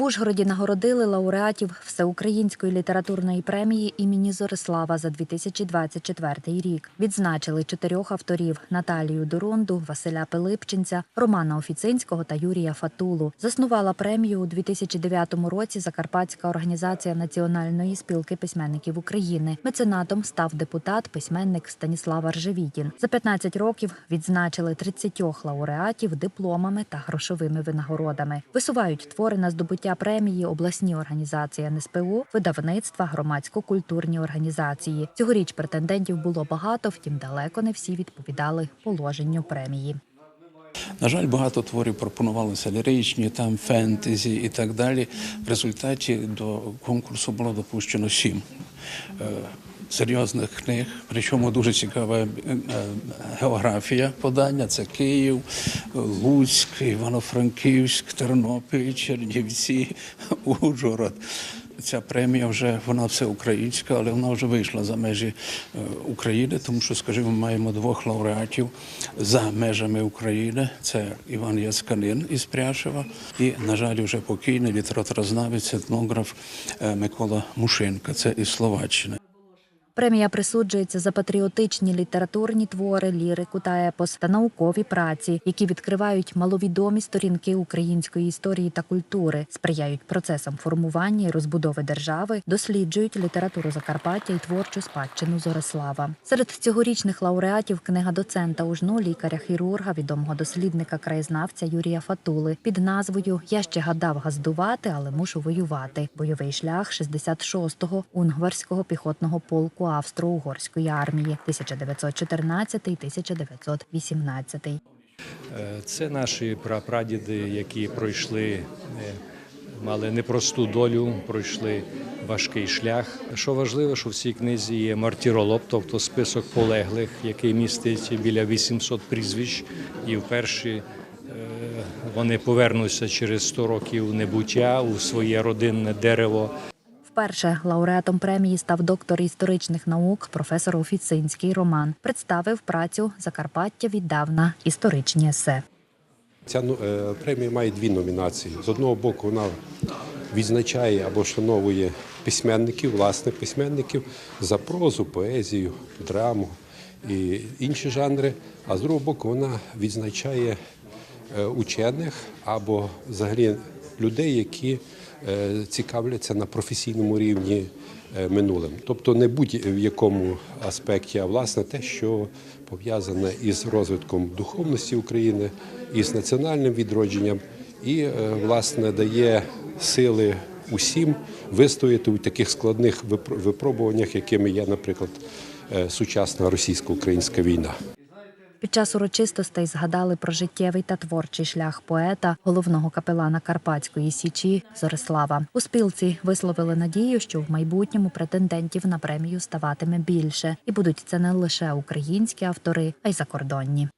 В Ужгороді нагородили лауреатів Всеукраїнської літературної премії імені Зорислава за 2024 рік. Відзначили чотирьох авторів: Наталію Дурунду, Василя Пилипченця, Романа Офіцинського та Юрія Фатулу. Заснувала премію у 2009 році Закарпатська організація Національної спілки письменників України. Меценатом став депутат, письменник Станіслав Аржевітін. За 15 років відзначили 30 лауреатів дипломами та грошовими винагородами. Висувають твори на здобуття премії обласні організації НСПУ, видавництва, громадсько-культурні організації. Цьогоріч претендентів було багато, втім далеко не всі відповідали положенню премії. На жаль, багато творів пропонувалися ліричні, там фентезі і так далі. В результаті до конкурсу було допущено сім е, серйозних книг. Причому дуже цікава е, е, географія подання. Це Київ, Луцьк, Івано-Франківськ, Тернопіль, Чернівці, Ужгород. Ця премія вже вона всеукраїнська, але вона вже вийшла за межі е, України, тому що, скажімо, ми маємо двох лауреатів за межами України. Це Іван Ясканин із Пряшева і, на жаль, вже покійний літературознавець, етнограф Микола Мушинка. Це із Словаччини. Премія присуджується за патріотичні літературні твори, лірику та епос та наукові праці, які відкривають маловідомі сторінки української історії та культури, сприяють процесам формування і розбудови держави, досліджують літературу Закарпаття і творчу спадщину Зорислава. Серед цьогорічних лауреатів книга доцента УЖНУ, лікаря-хірурга, відомого дослідника краєзнавця Юрія Фатули під назвою Я ще гадав газдувати, але мушу воювати. Бойовий шлях 66-го унгварського піхотного полку Австро-Угорської армії 1914-1918. Е, Це наші прапрадіди, які пройшли, е, мали непросту долю, пройшли важкий шлях. Що важливо, що в цій книзі є мартіролог, тобто список полеглих, який містить біля 800 прізвищ, і вперше е, вони повернуться через 100 років небуття у своє родинне дерево. Вперше лауреатом премії став доктор історичних наук, професор Офіцинський Роман. Представив працю Закарпаття віддавна історичні есе. Ця ну, е, премія має дві номінації. З одного боку, вона відзначає або шановує письменників, власних письменників за прозу, поезію, драму і інші жанри. А з другого боку, вона відзначає е, учених або взагалі людей, які цікавляться на професійному рівні е, минулим. Тобто не будь-в якому аспекті, а власне те, що пов'язане із розвитком духовності України, із національним відродженням, і е, власне дає сили усім вистояти у таких складних випро- випробуваннях, якими є, наприклад, е, сучасна російсько-українська війна. Під час урочистостей згадали про життєвий та творчий шлях поета, головного капелана Карпатської січі Зорислава. У спілці висловили надію, що в майбутньому претендентів на премію ставатиме більше, і будуть це не лише українські автори, а й закордонні.